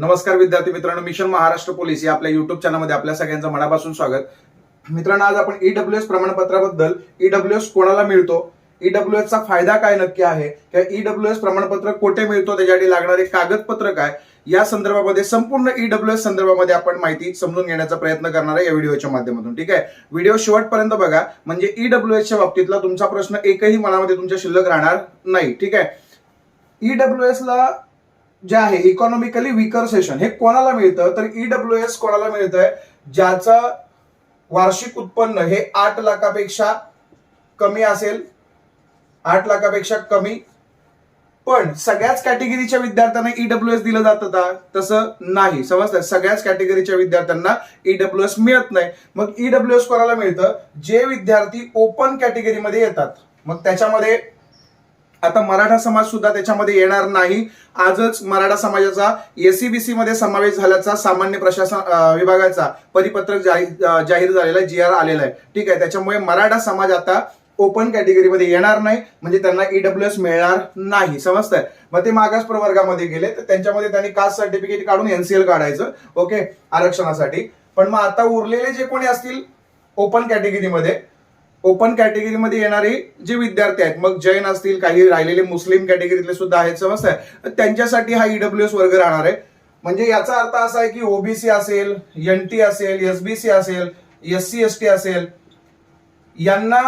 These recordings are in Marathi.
नमस्कार विद्यार्थी मित्रांनो मिशन महाराष्ट्र पोलीस या आपल्या युट्यूब चॅनलमध्ये आपल्या सगळ्यांचं मनापासून स्वागत. मित्रांनो आज आपण ईडब्ल्यू एस प्रमाणपत्राबद्दल ईडब्ल्यू एस कोणाला मिळतो? ईडब्ल्यू एसचा फायदा काय नक्की आहे? किंवा ईडब्ल्यू एस प्रमाणपत्र कोठे मिळतो? त्याच्यासाठी लागणारे कागदपत्र काय? या संदर्भामध्ये संपूर्ण ईडब्ल्यू एस संदर्भामध्ये आपण माहिती समजून घेण्याचा प्रयत्न करणार आहे या व्हिडिओच्या माध्यमातून ठीक आहे? व्हिडिओ शेवटपर्यंत बघा. म्हणजे ईडब्ल्यू एसच्या बाबतीतला तुमचा प्रश्न एकही मनामध्ये तुमच्या शिल्लक राहणार नाही ठीक आहे? ईडब्ल्यू एसला जे आहे इकॉनॉमिकली विकर सेशन हे कोणाला मिळतं? तर ईडब्ल्यू एस कोणाला मिळतंय? ज्याचं वार्षिक उत्पन्न हे आठ लाखापेक्षा कमी असेल. आठ लाखापेक्षा कमी. पण सगळ्याच कॅटेगरीच्या विद्यार्थ्यांना ईडब्ल्यू एस दिलं जातं का? तसं नाही. समजतं सगळ्याच कॅटेगरीच्या विद्यार्थ्यांना ईडब्ल्यू एस मिळत नाही. मग ईडब्ल्यू एस कोणाला मिळतं? जे विद्यार्थी ओपन कॅटेगरीमध्ये येतात. मग त्याच्यामध्ये आता मराठा समाज सुद्धा त्याच्यामध्ये येणार नाही. आजच मराठा समाजाचा एसीबीसी मध्ये समावेश झाल्याचा सामान्य प्रशासन विभागाचा परिपत्रक जाहीर जाहीर झालेला जी आर आलेला आहे. ठीक आहे त्याच्यामुळे मराठा समाज आता ओपन कॅटेगरीमध्ये येणार नाही म्हणजे त्यांना ईडब्ल्यू एस मिळणार नाही. समजतंय? मग ते मागास प्रवर्गामध्ये गेले तर त्यांच्यामध्ये त्यांनी कास्ट सर्टिफिकेट काढून एनसीएल काढायचं ओके आरक्षणासाठी. पण मग आता उरलेले जे कोणी असतील ओपन कॅटेगरीमध्ये ओपन कॅटेगरीमध्ये येणारे जे विद्यार्थी आहेत मग जैन असतील काही राहिलेले मुस्लिम कॅटेगरीतले सुद्धा आहेत समजताय. त्यांच्यासाठी हा ईडब्ल्यू एस वर्ग राहणार आहे. म्हणजे याचा अर्थ असा आहे की ओबीसी असेल एन टी असेल एसबीसी असेल एस सी एस टी असेल यांना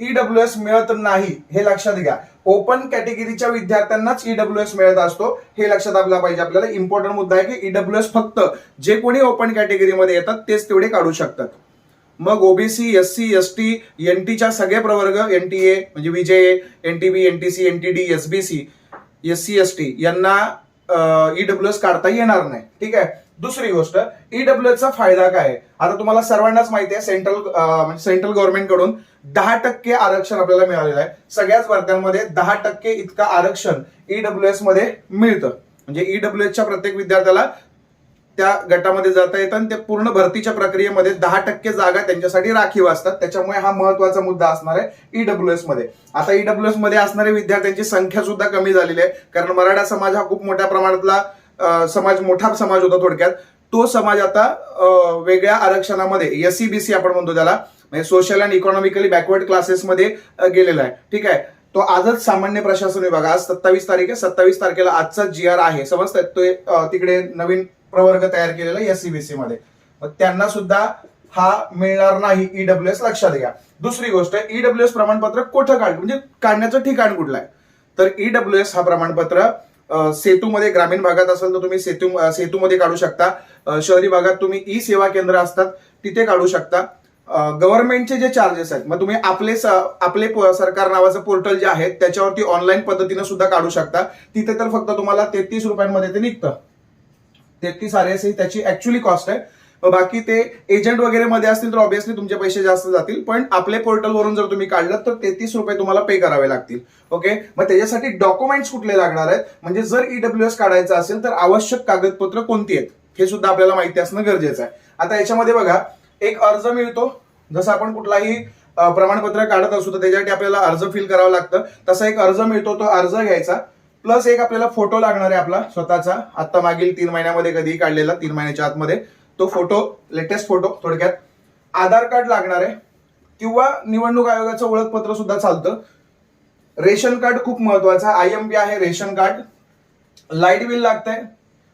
ईडब्ल्यू एस मिळत नाही हे लक्षात घ्या. ओपन कॅटेगरीच्या विद्यार्थ्यांनाच ईडब्ल्यू एस मिळत असतो हे लक्षात आपला पाहिजे. आपल्याला इम्पॉर्टंट मुद्दा आहे की ईडब्ल्यू एस फक्त जे कोणी ओपन कॅटेगरीमध्ये येतात तेच तेवढे काढू शकतात. मग OBC S C S T N टीच्या सगळे प्रवर्ग एन टी ए म्हणजे V J N T B N T C N T D S B C S C S T यांना ईडब्ल्यू एस काढता येणार नाही. ठीक आहे? दुसरी गोष्ट ईडब्ल्यू चा फायदा काय आहे? आता तुम्हाला सर्वांनाच माहिती आहे सेंट्रल म्हणजे सेंट्रल गव्हर्नमेंटकडून दहा टक्के आरक्षण आपल्याला मिळालेलं आहे. सगळ्याच वर्गांमध्ये दहा टक्के इतकं आरक्षण ईडब्ल्यू एसमध्ये मिळतं. म्हणजे ईडब्ल्यू एसच्या प्रत्येक विद्यार्थ्याला त्या गटामध्ये जाता येतं आणि ते पूर्ण भरतीच्या प्रक्रियेमध्ये दहा टक्के जागा त्यांच्यासाठी राखीव असतात. त्याच्यामुळे हा महत्त्वाचा मुद्दा असणार आहे ईडब्ल्यू एसमध्ये. आता ईडब्ल्यू एसमध्ये असणाऱ्या विद्यार्थ्यांची संख्या सुद्धा कमी झालेली आहे. कारण मराठा समाज हा खूप मोठ्या प्रमाणातला समाज मोठा समाज होता थोडक्यात. तो समाज आता वेगळ्या आरक्षणामध्ये एससीबीसी आपण म्हणतो त्याला म्हणजे सोशल अँड इकॉनॉमिकली बॅकवर्ड क्लासेसमध्ये गेलेला आहे. ठीक आहे? तो आजच सामान्य प्रशासन विभाग आज सत्तावीस तारीख आहे. सत्तावीस तारखेला आजचा जी आर आहे. समजतात तो तिकडे नवीन प्रवर्ग तयार केलेला एससीबीसी मध्ये. मग त्यांना सुद्धा हा मिळणार नाही ईडब्ल्यू एस लक्षात घ्या. दुसरी गोष्ट ईडब्ल्यू एस प्रमाणपत्र कुठं काढ म्हणजे काढण्याचं ठिकाण कुठलं आहे? तर ईडब्ल्यू एस हा प्रमाणपत्र सेतूमध्ये ग्रामीण भागात असेल तर तुम्ही सेतू सेतूमध्ये काढू शकता. शहरी भागात तुम्ही ई सेवा केंद्र असतात तिथे काढू शकता. गव्हर्नमेंटचे जे चार्जेस आहेत मग तुम्ही आपले स- आपले सरकार नावाचं पोर्टल जे आहे त्याच्यावरती ऑनलाईन पद्धतीने सुद्धा काढू शकता. तिथे तर फक्त तुम्हाला तेहतीस रुपयांमध्ये ते निघतं. तेहतीस आर एस ही त्याची ऍक्च्युली कॉस्ट आहे. बाकी ते एजंट वगैरे मध्ये असतील तर ऑब्व्हियसली तुमचे पैसे जास्त जातील. पण आपले पोर्टल वरून जर तुम्ही काढलं तर तेहतीस रुपये तुम्हाला पे करावे लागतील. ओके मग त्याच्यासाठी डॉक्युमेंट्स कुठले लागणार आहेत? म्हणजे जर ईडब्ल्यू एस काढायचं असेल तर आवश्यक कागदपत्र कोणती आहेत? हे सुद्धा आपल्याला माहिती असणं गरजेचं आहे. आता याच्यामध्ये बघा एक अर्ज मिळतो. जसं आपण कुठलाही प्रमाणपत्र काढत असू तर त्याच्यासाठी आपल्याला अर्ज फिल करावं लागतं. तसा एक अर्ज मिळतो तो अर्ज घ्यायचा. प्लस एक आपल्याला फोटो लागणार आहे आपला स्वतःचा. आत्ता मागील तीन महिन्यामध्ये कधीही काढलेला तीन महिन्याच्या आतमध्ये. तो फोटो लेटेस्ट फोटो थोडक्यात आधार कार्ड लागणार आहे. किंवा निवडणूक आयोगाचं ओळखपत्र सुद्धा चालतं. रेशन कार्ड खूप महत्वाचं आहे. आय एम पी आहे रेशन कार्ड. लाइट बिल लागतंय.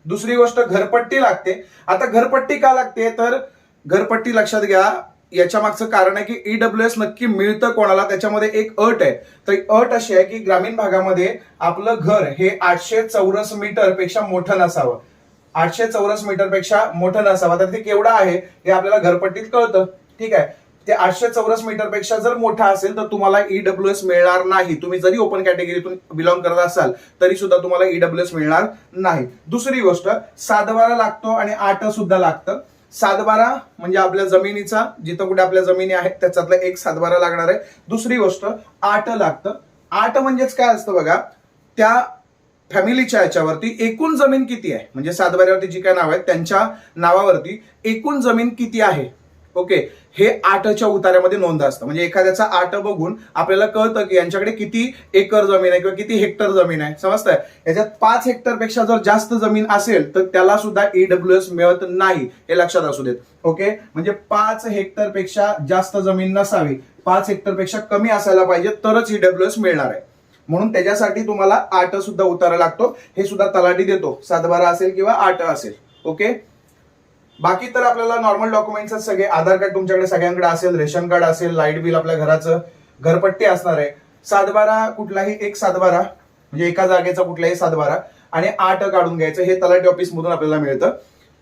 दुसरी गोष्ट घरपट्टी लागते. आता घरपट्टी का लागते? तर घरपट्टी लक्षात घ्या. याच्या मागचं कारण आहे की ईडब्ल्यू एस नक्की मिळतं कोणाला? त्याच्यामध्ये एक अट आहे. तर अट अशी आहे की ग्रामीण भागामध्ये आपलं घर हे आठशे चौरस मीटरपेक्षा मोठं नसावं. आठशे चौरस मीटरपेक्षा मोठं नसावं. तर ते केवढं आहे हे आपल्याला घरपट्टीत कळतं. ठीक आहे? ते आठशे चौरस मीटरपेक्षा जर मोठा असेल तर तुम्हाला ईडब्ल्यू एस मिळणार नाही. तुम्ही जरी ओपन कॅटेगरीतून बिलॉंग करत असाल तरी सुद्धा तुम्हाला ईडब्ल्यू एस मिळणार नाही. दुसरी गोष्ट सातबारा लागतो आणि आठ सुद्धा लागतं. सातबारा म्हणजे आपल्या जमिनीचा जिथं कुठे आपल्या जमिनी आहेत त्याच्यातला एक सातबारा लागणार आहे. दुसरी गोष्ट आठ लागतं. आठ म्हणजेच काय असतं बघा त्या फॅमिलीच्या याच्यावरती एकूण जमीन किती आहे? म्हणजे सातबाऱ्यावरती जी काय नाव आहेत त्यांच्या नावावरती एकूण जमीन किती आहे? ओके. हे आठच्या उतार्यामध्ये नोंद असतं. म्हणजे एखाद्याचा आठ बघून आपल्याला कळतं की यांच्याकडे किती एकर जमीन आहे किंवा किती हेक्टर जमीन आहे. समजतंय? याच्यात पाच हेक्टरपेक्षा जर जास्त जमीन असेल तर त्याला सुद्धा ईडब्ल्यू एस मिळत नाही हे लक्षात असू देत. ओके? म्हणजे पाच हेक्टरपेक्षा जास्त जमीन नसावी पाच हेक्टरपेक्षा कमी असायला पाहिजे तरच ईडब्ल्यू एस मिळणार आहे. म्हणून त्याच्यासाठी तुम्हाला आठ सुद्धा उतारा लागतो. हे सुद्धा तलाठी देतो. सातबारा असेल किंवा आठ असेल. ओके? बाकी तर आपल्याला नॉर्मल डॉक्युमेंट्स सगळे. आधार कार्ड तुमच्याकडे सगळ्यांकडे असेल रेशन कार्ड असेल लाइट बिल आपल्या घराचं घरपट्टी असणार आहे. सातबारा कुठलाही एक सातबारा म्हणजे एका जागेचा कुठलाही सातबारा आणि आठ काढून घ्यायचं. हे तलाठी ऑफिस मधून आपल्याला मिळतं.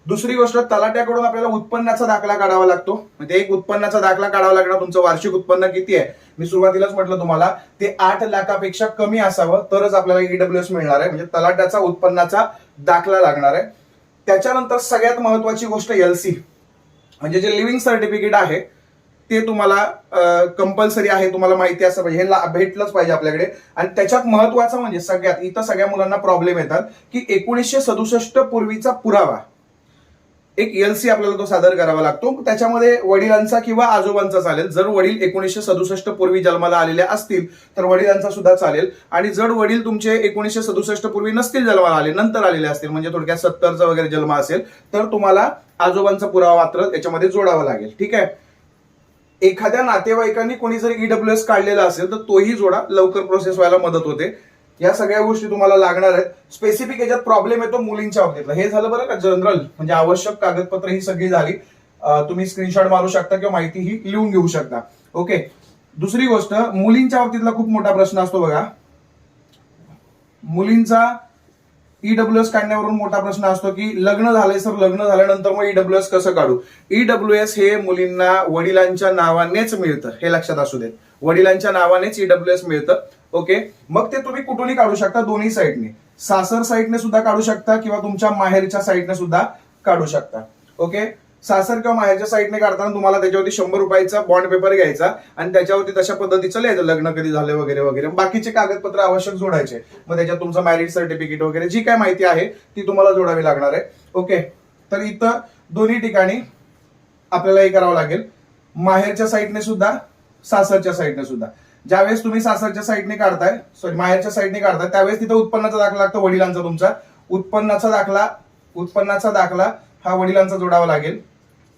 दुसरी गोष्ट तलाट्याकडून आपल्याला उत्पन्नाचा दाखला काढावा लागतो. म्हणजे एक उत्पन्नाचा दाखला काढावा लागणार. तुमचं वार्षिक उत्पन्न किती आहे? मी सुरुवातीलाच म्हटलं तुम्हाला ते आठ लाखापेक्षा कमी असावं तरच आपल्याला ईडब्ल्यूएस मिळणार आहे. म्हणजे तलाट्याचा उत्पन्नाचा दाखला लागणार आहे. त्याच्यानंतर सगळ्यात महत्वाची गोष्ट एलसी म्हणजे जे लिव्हिंग सर्टिफिकेट आहे ते तुम्हाला कंपल्सरी आहे तुम्हाला माहिती असं पाहिजे. हे भेटलंच पाहिजे आपल्याकडे. आणि त्याच्यात महत्वाचं म्हणजे सगळ्यात इथं सगळ्या मुलांना प्रॉब्लेम येतात की एकोणीसशे सदुसष्ट पूर्वीचा पुरावा. एक एलसी आपल्याला तो सादर करावा लागतो. त्याच्यामध्ये वडिलांचा किंवा आजोबांचा चालेल. जर वडील एकोणीसशे सदुसष्ट पूर्वी जन्माला आलेले असतील तर वडिलांचा सुद्धा चालेल. आणि जर वडील तुमचे एकोणीसशे सदुसष्ट पूर्वी नसतील जन्माला आले नंतर आलेले असतील म्हणजे थोडक्यात सत्तरचा वगैरे जन्म असेल तर तुम्हाला आजोबांचा पुरावा मात्र याच्यामध्ये जोडावा लागेल. ठीक आहे? एखाद्या नातेवाईकांनी कोणी जर ईडब्ल्यू एस काढलेला असेल तर तोही जोडा. लवकर प्रोसेस व्हायला मदत होते. या सगळ्या गोष्टी तुम्हाला लागणार आहेत. स्पेसिफिक याच्यात प्रॉब्लेम येतो मुलींच्या बाबतीतला. हे झालं बरं का? जनरल म्हणजे आवश्यक कागदपत्र ही सगळी झाली. तुम्ही स्क्रीनशॉट मारू शकता किंवा माहिती ही लिहून घेऊ शकता. ओके दुसरी गोष्ट मुलींच्या बाबतीतला खूप मोठा प्रश्न असतो बघा. मुलींचा ईडब्ल्यू एस काढण्यावरून मोठा प्रश्न असतो की लग्न झालंय सर लग्न झाल्यानंतर मग ईडब्ल्यू एस कसं काढू? ईडब्ल्यू एस हे मुलींना वडिलांच्या नावानेच मिळतं. हे लक्षात असू देत. वडिलांच्या नावानेच ईडब्ल्यू एस मिळतं. ओके मग ते तुम्ही कुठूनही काढू शकता दोन्ही साईडने सासर साईडने सुद्धा काढू शकता किंवा तुमच्या माहेरच्या साईडने सुद्धा काढू शकता. ओके सासर किंवा माहेरच्या साईडने काढताना तुम्हाला त्याच्यावरती शंभर रुपयाचा बॉन्ड पेपर घ्यायचा आणि त्याच्यावरती तशा पद्धतीचं लिहायचं लग्न कधी झालं वगैरे वगैरे. बाकीचे कागदपत्र आवश्यक जोडायचे. मग त्याच्यात तुमचं मॅरिड सर्टिफिकेट वगैरे जी काय माहिती आहे ती तुम्हाला जोडावी लागणार आहे. ओके तर इथं दोन्ही ठिकाणी आपल्याला हे करावं लागेल. माहेरच्या साईडने सुद्धा सासरच्या साईडने सुद्धा. ज्यावेळेस तुम्ही सासरच्या साईडने काढताय सॉरी माहेरच्या साईडने काढताय त्यावेळेस तिथं उत्पन्नाचा दाखला लागतो वडिलांचा तुमचा. उत्पन्नाचा दाखला उत्पन्नाचा दाखला हा वडिलांचा जोडावा लागेल.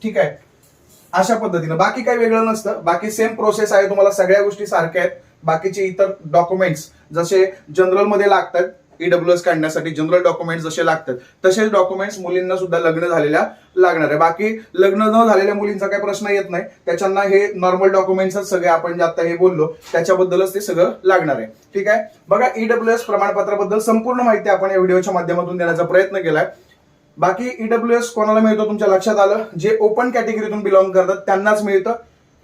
ठीक आहे? अशा पद्धतीनं. बाकी काही वेगळं नसतं. बाकी सेम प्रोसेस आहे. तुम्हाला सगळ्या गोष्टी सारख्या आहेत. बाकीचे इतर डॉक्युमेंट्स जसे जनरलमध्ये लागतात ईडब्ल्यू एस काढण्यासाठी जनरल डॉक्युमेंट्स जसे लागतात तसेच डॉक्युमेंट्स मुलींना सुद्धा लग्न झालेल्या लागणार आहे. बाकी लग्न न झालेल्या मुलींचा काही प्रश्न येत नाही. त्याच्यांना हे नॉर्मल डॉक्युमेंट्सच सगळे आपण जे आता हे बोललो त्याच्याबद्दलच ते सगळं लागणार आहे. ठीक आहे? बघा ईडब्ल्यू एस प्रमाणपत्राबद्दल संपूर्ण माहिती आपण या व्हिडिओच्या माध्यमातून देण्याचा प्रयत्न केलाय. बाकी ईडब्ल्यू एस कोणाला मिळतो तुमच्या लक्षात आलं? जे ओपन कॅटेगरीतून बिलॉंग करतात त्यांनाच मिळतं.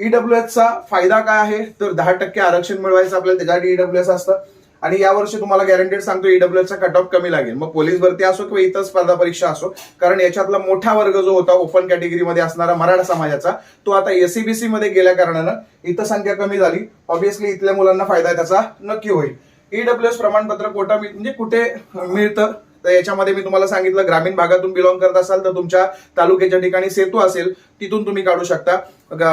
ईडब्ल्यू चा फायदा काय आहे? तर दहा टक्के आरक्षण मिळवायचं आपल्याला त्याच्यासाठी ईडब्ल्यू एस असतं. आणि यावर्षी तुम्हाला गॅरंटेड सांगतो ईडब्ल्यूचा कट ऑफ कमी लागेल. मग पोलीस भरती असो किंवा इतर स्पर्धा परीक्षा असो कारण याच्यातला मोठा वर्ग जो होता ओपन कॅटेगरीमध्ये असणारा मराठा समाजाचा तो आता एससीबीसी मध्ये गेल्या कारणानं इथं संख्या कमी झाली. ऑब्विसली इथल्या मुलांना फायदा त्याचा नक्की होईल. ईडब्ल्यूएस प्रमाणपत्र कोटा म्हणजे कुठे मिळतं? तर याच्यामध्ये मी तुम्हाला सांगितलं ग्रामीण भागातून बिलॉंग करत असाल तर तुमच्या तालुक्याच्या ठिकाणी सेतू असेल तिथून तुम्ही काढू शकता.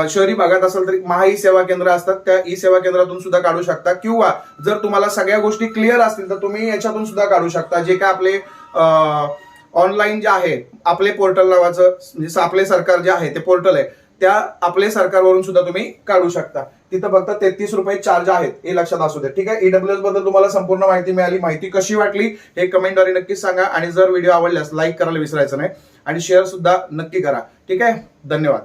शहरी भागात असेल तर महा ई सेवा केंद्र असतात त्या ई सेवा केंद्रातून सुद्धा काढू शकता. किंवा जर तुम्हाला सगळ्या गोष्टी क्लिअर असतील तर तुम्ही याच्यातून सुद्धा काढू शकता. जे काय आपले ऑनलाईन जे आहे आपले पोर्टल नावाचं म्हणजे आपले सरकार जे आहे ते पोर्टल आहे. त्या आपले सरकारवरून सुद्धा तुम्ही काढू शकता. तिथं फक्त तेहतीस रुपये चार्ज आहेत हे लक्षात असू दे. ठीक आहे? ईडब्ल्यूएसबद्दल तुम्हाला संपूर्ण माहिती मिळाली. माहिती कशी वाटली हे कमेंटद्वारे नक्कीच सांगा. आणि जर व्हिडिओ आवडल्यास लाईक करायला विसरायचं नाही. आणि शेअर सुद्धा नक्की करा. ठीक आहे? धन्यवाद.